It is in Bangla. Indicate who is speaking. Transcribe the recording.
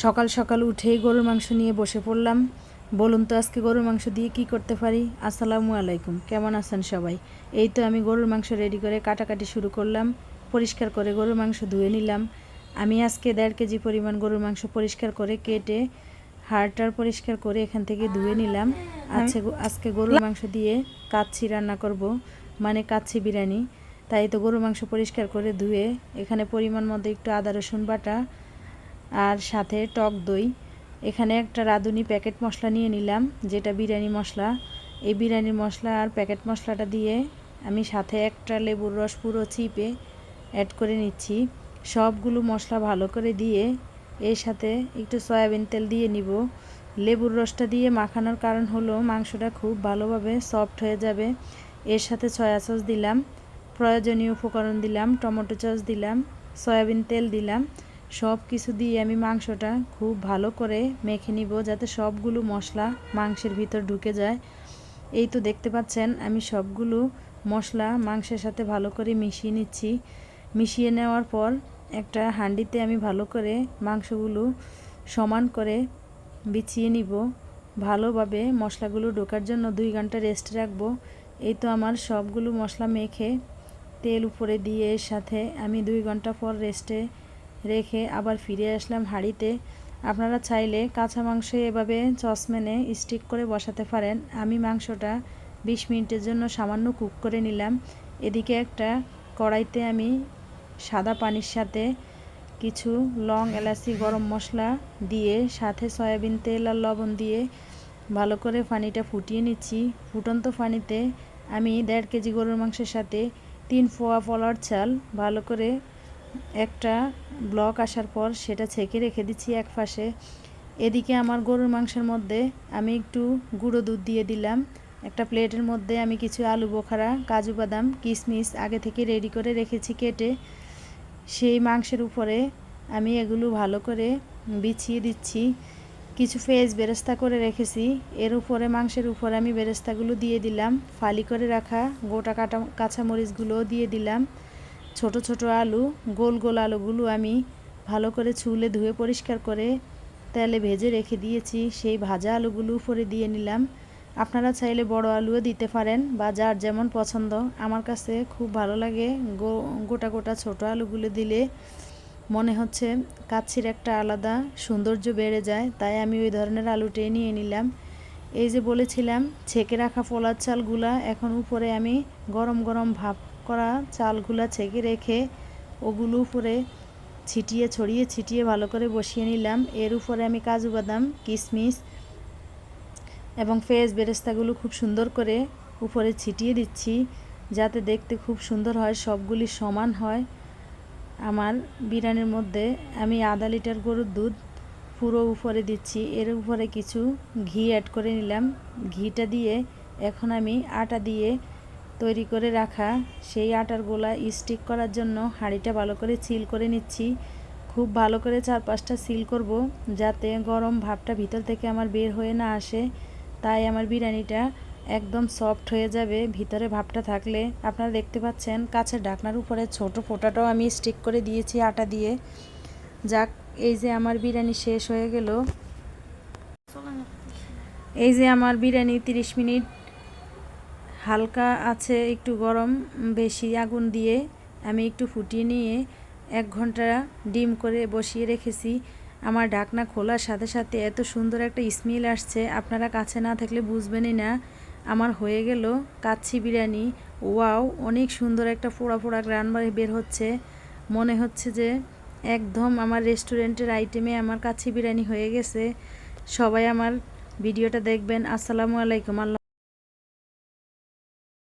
Speaker 1: সকাল সকাল উঠেই গরুর মাংস নিয়ে বসে পড়লাম। বলুন তো, আজকে গরুর মাংস দিয়ে কি করতে পারি? আসসালামু আলাইকুম। কেমন আছেন সবাই? এই তো আমি গরুর মাংস রেডি করে কাটাকাটি শুরু করলাম। পরিষ্কার করে গরুর মাংস ধুয়ে নিলাম। আমি আজকে দেড় কেজি পরিমাণ গরুর মাংস পরিষ্কার করে কেটে, হাড়টার পরিষ্কার করে এখান থেকে ধুয়ে নিলাম। আজকে আজকে গরুর মাংস দিয়ে কাচ্ছি রান্না করব মানে কাচ্ছি বিরিয়ানি। তাই তো গরুর মাংস পরিষ্কার করে ধুয়ে, এখানে পরিমাণ মতো একটু আদা, রসুন বাটা আর সাথে টক দই। এখানে একটা রাঁধুনি প্যাকেট মশলা নিয়ে নিলাম, যেটা বিরিয়ানি মশলা। এই বিরিয়ানি মশলা আর প্যাকেট মশলাটা দিয়ে আমি সাথে একটা লেবুর রস পুরো চিপে অ্যাড করে নিচ্ছি। সবগুলো মশলা ভালো করে দিয়ে এর সাথে একটু সয়াবিন তেল দিয়ে নিব। লেবুর রসটা দিয়ে মাখানোর কারণ হলো মাংসটা খুব ভালোভাবে সফট হয়ে যাবে। এর সাথে সয়া সস দিলাম, প্রয়োজনীয় উপকরণ দিলাম, টমেটো সস দিলাম, সয়াবিন তেল দিলাম। সব কিছু দিয়ে আমি মাংসটা খুব ভালো করে মেখে নিব যাতে সবগুলো মশলা মাংসের ভিতর ঢুকে যায়। এই তো দেখতে পাচ্ছেন, আমি সবগুলো মশলা মাংসের সাথে ভালো করে মিশিয়ে নিচ্ছি। মিশিয়ে নেওয়ার পর একটা হাঁডিতে আমি ভালো করে মাংসগুলো সমান করে বিছিয়ে নিব। ভালোভাবে মশলাগুলো ঢোকার জন্য দুই ঘণ্টা রেস্ট রাখব। এই তো আমার সবগুলো মশলা মেখে তেল উপরে দিয়ে এর সাথে আমি দুই ঘণ্টা পর রেস্টে রেখে আবার ফিরে আসলাম হাঁড়িতে। আপনারা চাইলে কাঁচা মাংস এভাবে চসম্যানে স্টিক করে বসাতে পারেন। আমি মাংসটা বিশ মিনিটের জন্য সামান্য কুক করে নিলাম। এদিকে একটা কড়াইতে আমি সাদা পানির সাথে কিছু লং এলাচি গরম মশলা দিয়ে, সাথে সয়াবিন তেল আর লবণ দিয়ে ভালো করে পানিটা ফুটিয়ে নিচ্ছি। ফুটন্ত পানিতে আমি দেড় কেজি গরুর মাংসের সাথে তিন ফোয়া ফলার চাল, ভালো করে একটা ব্লক আসার পর সেটা ছেঁকে রেখে দিচ্ছি এক পাশে এদিকে আমার গরুর মাংসের মধ্যে আমি একটু গুঁড়ো দুধ দিয়ে দিলাম। একটা প্লেটের মধ্যে আমি কিছু আলু বোখারা, কাজু বাদাম কিশমিশ আগে থেকে রেডি করে রেখেছি কেটে। সেই মাংসের উপরে আমি এগুলো ভালো করে বিছিয়ে দিচ্ছি। কিছু ফেজ বেরেস্তা করে রেখেছি। এর উপরে মাংসের উপরে আমি বেরেস্তাগুলো দিয়ে দিলাম। ফালি করে রাখা গোটা কাটা কাঁচামরিচগুলোও দিয়ে দিলাম। ছোট ছোট আলু, গোল গোল আলুগুলো আমি ভালো করে ছুলে ধুয়ে পরিষ্কার করে তেলে ভেজে রেখে দিয়েছি। সেই ভাজা আলুগুলো উপরে দিয়ে নিলাম। আপনারা চাইলে বড় আলুও দিতে পারেন বা যার যেমন পছন্দ। আমার কাছে খুব ভালো লাগে গোটা গোটা ছোট আলুগুলো দিলে মনে হচ্ছে কাচ্ছির একটা আলাদা সৌন্দর্য বেড়ে যায়। তাই আমি ওই ধরনের আলুটাই নিয়ে নিলাম। এই যে বলেছিলাম, ছেঁকে রাখা ফলার চালগুলা এখন উপরে আমি গরম গরম ভাপ করা চালগুলা ছেঁকে রেখে ওগুলো উপরে ছিটিয়ে, ছড়িয়ে, ছিটিয়ে ভালো করে বসিয়ে নিলাম। এর উপরে আমি কাজু বাদাম কিশমিশ এবং ফেস বেরেস্তাগুলো খুব সুন্দর করে উপরে ছিটিয়ে দিচ্ছি, যাতে দেখতে খুব সুন্দর হয়, সবগুলি সমান হয়। আমার বিরিয়ানির মধ্যে আমি আধা লিটার গরুর দুধ পুরো উপরে দিচ্ছি। এর উপরে কিছু ঘি অ্যাড করে নিলাম। ঘিটা দিয়ে এখন আমি আটা দিয়ে তৈরি করে রাখা, সেই আটার গোলা স্টিক করার জন্য হাঁড়িটা ভালো করে সিল করে নিচ্ছি। খুব ভালো করে চার পাঁচটা সিল করব যাতে গরম ভাবটা ভিতর থেকে আমার বের হয়ে না আসে। তাই আমার বিরিয়ানিটা একদম সফট হয়ে যাবে ভিতরে ভাবটা থাকলে। আপনারা দেখতে পাচ্ছেন কাছের ঢাকনার উপরে ছোট ফোটাটাও আমি স্টিক করে দিয়েছি আটা দিয়ে। যাক, এই যে আমার বিরিয়ানি শেষ হয়ে গেল। এই যে আমার বিরিয়ানি 30 মিনিট হালকা আছে, একটু গরম, বেশি আগুন দিয়ে আমি একটু ফুটিয়ে নিয়ে এক ঘণ্টা ডিম করে বসিয়ে রেখেছি। আমার ঢাকনা খোলার সাথে সাথে এত সুন্দর একটা স্মেল আসছে, আপনারা কাছে না থাকলে বুঝবেনই না। আমার হয়ে গেল কাচ্ছি বিরিয়ানি। ওয়াও, অনেক সুন্দর একটা পোড়া পোড়া গ্রান বের হচ্ছে। মনে হচ্ছে যে একদম আমার রেস্টুরেন্টের আইটেমে আমার কাচ্ছি বিরিয়ানি হয়ে গেছে। সবাই আমার ভিডিওটা দেখবেন। আসসালামু আলাইকুম। আল্লাহ